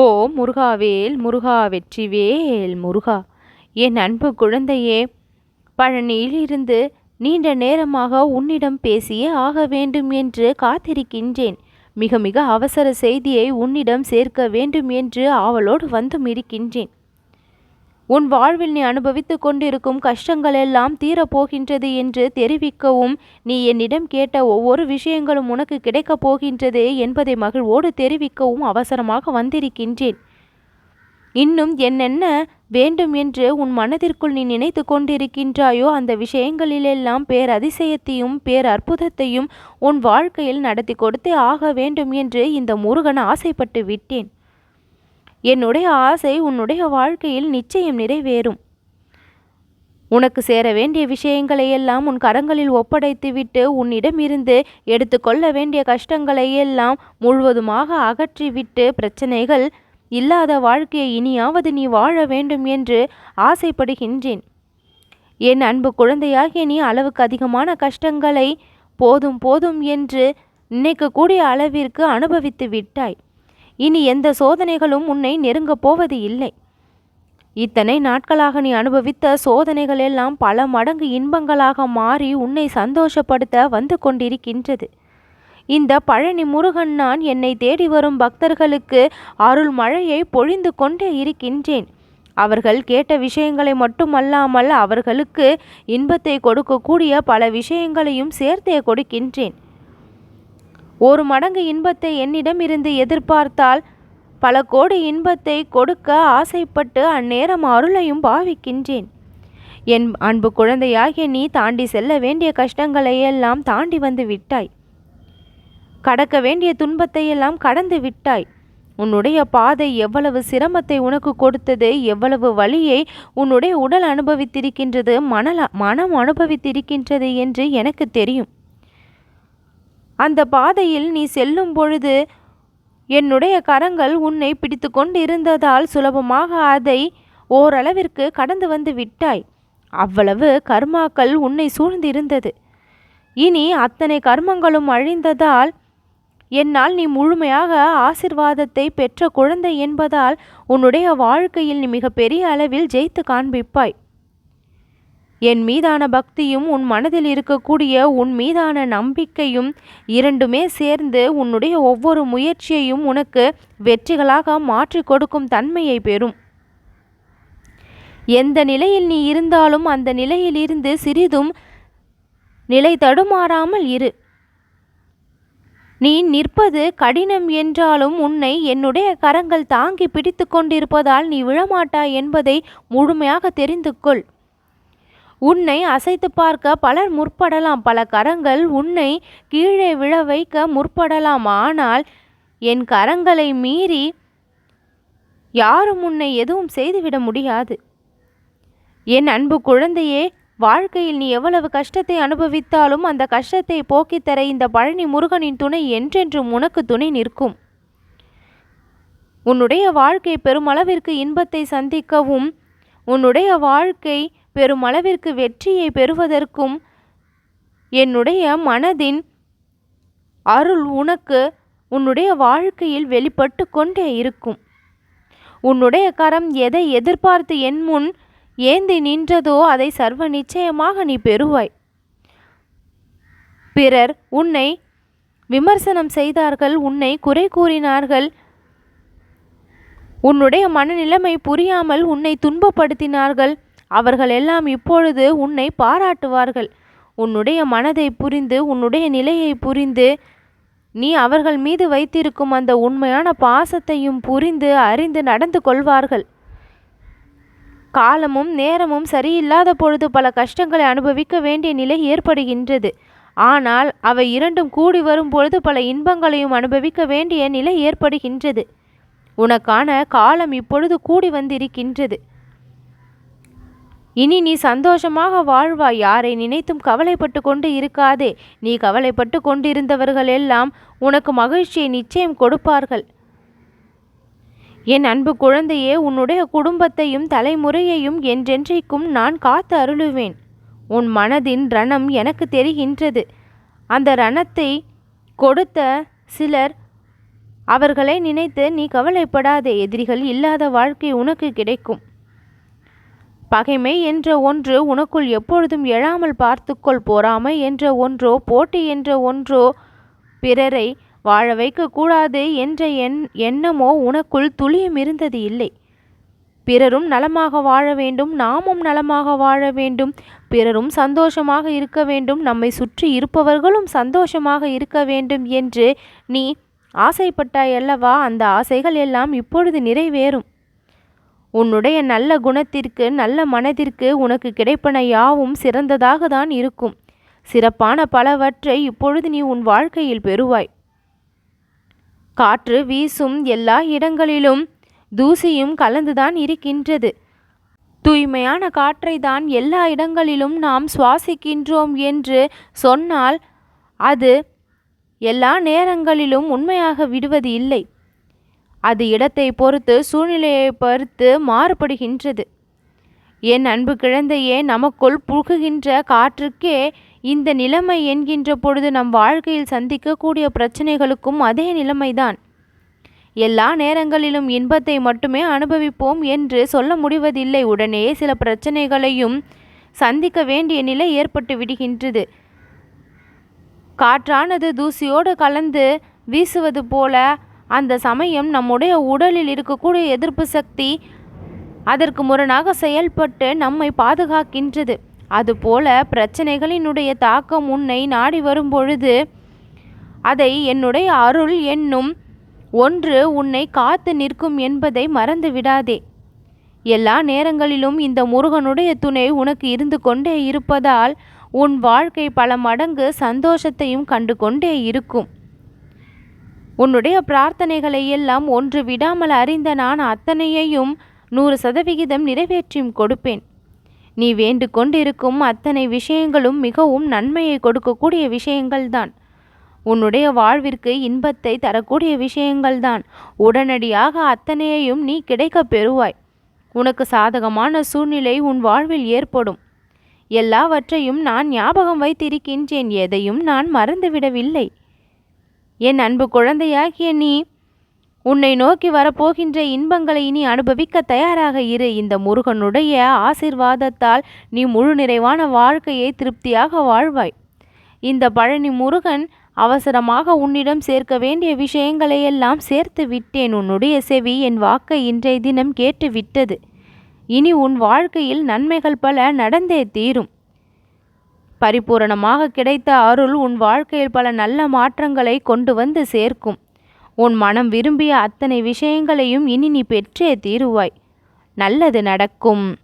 ஓ முருகாவேல் முருகா வெற்றிவேல் முருகா. என் அன்பு குழந்தையே பழனியிலிருந்து நீண்ட நேரமாக உன்னிடம் பேசியே ஆக வேண்டும் என்று காத்திருக்கின்றேன். மிக மிக அவசர செய்தியை உன்னிடம் சேர்க்க வேண்டும் என்று ஆவலோடு வந்தும் இருக்கின்றேன். உன் வாழ்வில் நீ அனுபவித்துக் கொண்டிருக்கும் கஷ்டங்கள் எல்லாம் தீரப்போகின்றது என்று தெரிவிக்கவும் நீ என்னிடம் கேட்ட ஒவ்வொரு விஷயங்களும் உனக்கு கிடைக்கப் போகின்றது என்பதை மகிழ்வோடு தெரிவிக்கவும் அவசரமாக வந்திருக்கின்றேன். இன்னும் என்னென்ன வேண்டும் என்று உன் மனதிற்குள் நீ நினைத்து கொண்டிருக்கின்றாயோ அந்த விஷயங்களிலெல்லாம் பேர் அதிசயத்தையும் பேர் அற்புதத்தையும் உன் வாழ்க்கையில் நடத்தி கொடுத்தே ஆக வேண்டும் என்று இந்த முருகன் ஆசைப்பட்டு விட்டேன். என்னுடைய ஆசை உன்னுடைய வாழ்க்கையில் நிச்சயம் நிறைவேறும். உனக்கு சேர வேண்டிய விஷயங்களை எல்லாம் உன் கரங்களில் ஒப்படைத்துவிட்டு உன்னிடமிருந்து எடுத்துக்கொள்ள வேண்டிய கஷ்டங்களை எல்லாம் முழுவதுமாக அகற்றிவிட்டு பிரச்சனைகள் இல்லாத வாழ்க்கையை இனியாவது நீ வாழ வேண்டும் என்று ஆசைப்படுகின்றேன். என் அன்பு குழந்தையாகிய நீ அளவுக்கு அதிகமான கஷ்டங்களை போதும் போதும் என்று நினைக்கக்கூடிய அளவிற்கு அனுபவித்து விட்டாய். இனி எந்த சோதனைகளும் உன்னை நெருங்கப் போவது இல்லை. இத்தனை நாட்களாக நீ அனுபவித்த சோதனைகள் எல்லாம் பல மடங்கு இன்பங்களாக மாறி உன்னை சந்தோஷப்படுத்த வந்து கொண்டிருக்கின்றது. இந்த பழனி முருகன் நான் என்னை தேடி வரும் பக்தர்களுக்கு அருள் மழையை பொழிந்து கொண்டே இருக்கின்றேன். அவர்கள் கேட்ட விஷயங்களை மட்டுமல்லாமல் அவர்களுக்கு இன்பத்தை கொடுக்கக்கூடிய பல விஷயங்களையும் சேர்த்தே கொடுக்கின்றேன். ஒரு மடங்கு இன்பத்தை என்னிடம் இருந்து எதிர்பார்த்தால் பல கோடி இன்பத்தை கொடுக்க ஆசைப்பட்டு அந்நேரம் அருளையும் பாவிக்கின்றேன். என் அன்பு குழந்தையாகிய நீ தாண்டி செல்ல வேண்டிய கஷ்டங்களை எல்லாம் தாண்டி வந்து விட்டாய். கடக்க வேண்டிய துன்பத்தையெல்லாம் கடந்து விட்டாய். உன்னுடைய பாதை எவ்வளவு சிரமத்தை உனக்கு கொடுத்தது எவ்வளவு வழியை உன்னுடைய உடல் அனுபவித்திருக்கின்றது மனல மனம் அனுபவித்திருக்கின்றது என்று எனக்கு தெரியும். அந்த பாதையில் நீ செல்லும் பொழுது என்னுடைய கரங்கள் உன்னை பிடித்து கொண்டு இருந்ததால் சுலபமாக அதை ஓரளவிற்கு கடந்து வந்து விட்டாய். அவ்வளவு கர்மாக்கள் உன்னை சூழ்ந்திருந்தது. இனி அத்தனை கர்மங்களும் அழிந்ததால் என்னால் நீ முழுமையாக ஆசிர்வாதத்தை பெற்ற குழந்தை என்பதால் உன்னுடைய வாழ்க்கையில் நீ மிகப்பெரிய அளவில் ஜெயித்து காண்பிப்பாய். என் மீதான பக்தியும் உன் மனதில் இருக்கக்கூடிய உன் மீதான நம்பிக்கையும் இரண்டுமே சேர்ந்து உன்னுடைய ஒவ்வொரு முயற்சியையும் உனக்கு வெற்றிகளாக மாற்றி கொடுக்கும் தன்மையை பெறும். எந்த நிலையில் நீ இருந்தாலும் அந்த நிலையில் இருந்து சிறிதும் நிலை தடுமாறாமல் இரு. நீ நிற்பது கடினம் என்றாலும் உன்னை என்னுடைய கரங்கள் தாங்கி பிடித்து கொண்டிருப்பதால் நீ விழமாட்டாய் என்பதை முழுமையாக தெரிந்து கொள். உன்னை அசைத்து பார்க்க பலர் முற்படலாம். பல கரங்கள் உன்னை கீழே விழ வைக்க முற்படலாம். ஆனால் என் கரங்களை மீறி யாரும் உன்னை எதுவும் செய்துவிட முடியாது. என் அன்பு குழந்தையே வாழ்க்கையில் நீ எவ்வளவு கஷ்டத்தை அனுபவித்தாலும் அந்த கஷ்டத்தை போக்கித்தர இந்த பழனி முருகனின் துணை என்றென்றும் உனக்கு துணை நிற்கும். உன்னுடைய வாழ்க்கை பெருமளவிற்கு இன்பத்தை சந்திக்கவும் உன்னுடைய வாழ்க்கை பெருமளவிற்கு வெற்றியை பெறுவதற்கும் என்னுடைய மனதின் அருள் உனக்கு உன்னுடைய வாழ்க்கையில் வெளிப்பட்டு கொண்டே இருக்கும். உன்னுடைய கரம் எதை எதிர்பார்த்து என் முன் ஏந்தி நின்றதோ அதை சர்வ நிச்சயமாக நீ பெறுவாய். பிறர் உன்னை விமர்சனம் செய்தார்கள் உன்னை குறை கூறினார்கள். உன்னுடைய மனநிலைமை புரியாமல் உன்னை துன்பப்படுத்தினார்கள். அவர்கள் எல்லாம் இப்பொழுது உன்னை பாராட்டுவார்கள். உன்னுடைய மனதை புரிந்து உன்னுடைய நிலையை புரிந்து நீ அவர்கள் மீது வைத்திருக்கும் அந்த உண்மையான பாசத்தையும் புரிந்து அறிந்து நடந்து கொள்வார்கள். காலமும் நேரமும் சரியில்லாத பொழுது பல கஷ்டங்களை அனுபவிக்க வேண்டிய நிலை ஏற்படுகின்றது. ஆனால் அவை இரண்டும் கூடி வரும் பொழுது பல இன்பங்களையும் அனுபவிக்க வேண்டிய நிலை ஏற்படுகின்றது. உனக்கான காலம் இப்பொழுது கூடி வந்திருக்கின்றது. இனி நீ சந்தோஷமாக வாழ்வாய் யாரை நினைத்தும் கவலைப்பட்டு கொண்டு இருக்காதே. நீ கவலைப்பட்டு கொண்டிருந்தவர்கள் எல்லாம் உனக்கு மகிழ்ச்சியை நிச்சயம் கொடுப்பார்கள். என் அன்பு குழந்தையே உன்னுடைய குடும்பத்தையும் தலைமுறையையும் என்றென்றைக்கும் நான் காத்து அருளுவேன். உன் மனதின் ரணம் எனக்கு தெரிகின்றது. அந்த ரணத்தை கொடுத்த சிலர் அவர்களை நினைத்து நீ கவலைப்படாதே. எதிரிகள் இல்லாத வாழ்க்கை உனக்கு கிடைக்கும். பகைமை என்ற ஒன்று உனக்குள் எப்பொழுதும் எழாமல் பார்த்துக்கொள் பொறாமை என்ற ஒன்றோ போட்டி என்ற ஒன்றோ பிறரை வாழ வைக்கக்கூடாது என்ற எண் எண்ணமோ உனக்குள் துளியும் இருந்தது இல்லை. பிறரும் நலமாக வாழ வேண்டும் நாமும் நலமாக வாழ வேண்டும். பிறரும் சந்தோஷமாக இருக்க வேண்டும் நம்மை சுற்றி இருப்பவர்களும் சந்தோஷமாக இருக்க வேண்டும் என்று நீ ஆசைப்பட்டாய் அல்லவா? அந்த ஆசைகள் எல்லாம் இப்பொழுது நிறைவேறும். உன்னுடைய நல்ல குணத்திற்கு நல்ல மனதிற்கு உனக்கு கிடைப்பன யாவும் சிறந்ததாக தான் இருக்கும். சிறப்பான பலவற்றை இப்பொழுது நீ உன் வாழ்க்கையில் பெறுவாய். காற்று வீசும் எல்லா இடங்களிலும் தூசியும் கலந்துதான் இருக்கின்றது. தூய்மையான காற்றை தான் எல்லா இடங்களிலும் நாம் சுவாசிக்கின்றோம் என்று சொன்னால் அது எல்லா நேரங்களிலும் உண்மையாக விடுவது இல்லை. அது இடத்தை பொறுத்து சூழ்நிலையை பொறுத்து மாறுபடுகின்றது. என் அன்பு கிழந்தையே நமக்குள் புகுகின்ற காற்றுக்கே இந்த நிலைமை என்கின்ற பொழுது நம் வாழ்க்கையில் சந்திக்கக்கூடிய பிரச்சனைகளுக்கும் அதே நிலைமைதான். எல்லா நேரங்களிலும் இன்பத்தை மட்டுமே அனுபவிப்போம் என்று சொல்ல முடிவதில்லை. உடனே சில பிரச்சனைகளையும் சந்திக்க வேண்டிய நிலை ஏற்பட்டு விடுகின்றது. காற்றானது தூசியோடு கலந்து வீசுவது போல அந்த சமயம் நம்முடைய உடலில் இருக்கக்கூடிய எதிர்ப்பு சக்தி அதற்கு முரணாக செயல்பட்டு நம்மை பாதுகாக்கின்றது. அதுபோல பிரச்சனைகளினுடைய தாக்கம் உன்னை நாடி வரும் பொழுது அதை என்னுடைய அருள் என்னும் ஒன்று உன்னை காத்து நிற்கும் என்பதை மறந்து விடாதே. எல்லா நேரங்களிலும் இந்த முருகனுடைய துணை உனக்கு இருந்து கொண்டே இருப்பதால் உன் வாழ்க்கை பல மடங்கு சந்தோஷத்தையும் கண்டு கொண்டே இருக்கும். உன்னுடைய பிரார்த்தனைகளை எல்லாம் ஒன்று விடாமல் அறிந்த நான் அத்தனையையும் நூறு சதவிகிதம் நிறைவேற்றியும் கொடுப்பேன். நீ வேண்டு கொண்டிருக்கும் அத்தனை விஷயங்களும் மிகவும் நன்மையை கொடுக்கக்கூடிய விஷயங்கள்தான். உன்னுடைய வாழ்விற்கு இன்பத்தை தரக்கூடிய விஷயங்கள்தான். உடனடியாக அத்தனையையும் நீ கிடைக்கப் பெறுவாய். உனக்கு சாதகமான சூழ்நிலை உன் வாழ்வில் ஏற்படும். எல்லாவற்றையும் நான் ஞாபகம் வைத்திருக்கின்றேன். எதையும் நான் மறந்துவிடவில்லை. என் அன்பு குழந்தையாகிய நீ உன்னை நோக்கி வரப்போகின்ற இன்பங்களை இனி அனுபவிக்க தயாராக இரு. இந்த முருகனுடைய ஆசிர்வாதத்தால் நீ முழு நிறைவான வாழ்க்கையை திருப்தியாக வாழ்வாய். இந்த பழனி முருகன் அவசரமாக உன்னிடம் சேர்க்க வேண்டிய விஷயங்களை எல்லாம் சேர்த்து விட்டேன். உன்னுடைய செவி என் வாக்கை இன்றைய தினம் கேட்டு விட்டது இனி உன் வாழ்க்கையில் நன்மைகள் பல நடந்தே தீரும். பரிபூரணமாக கிடைத்த அருள் உன் வாழ்க்கையில் பல நல்ல மாற்றங்களை கொண்டு வந்து சேர்க்கும். உன் மனம் விரும்பிய அத்தனை விஷயங்களையும் இனி நீ பெற்றே தீருவாய். நல்லது நடக்கும்.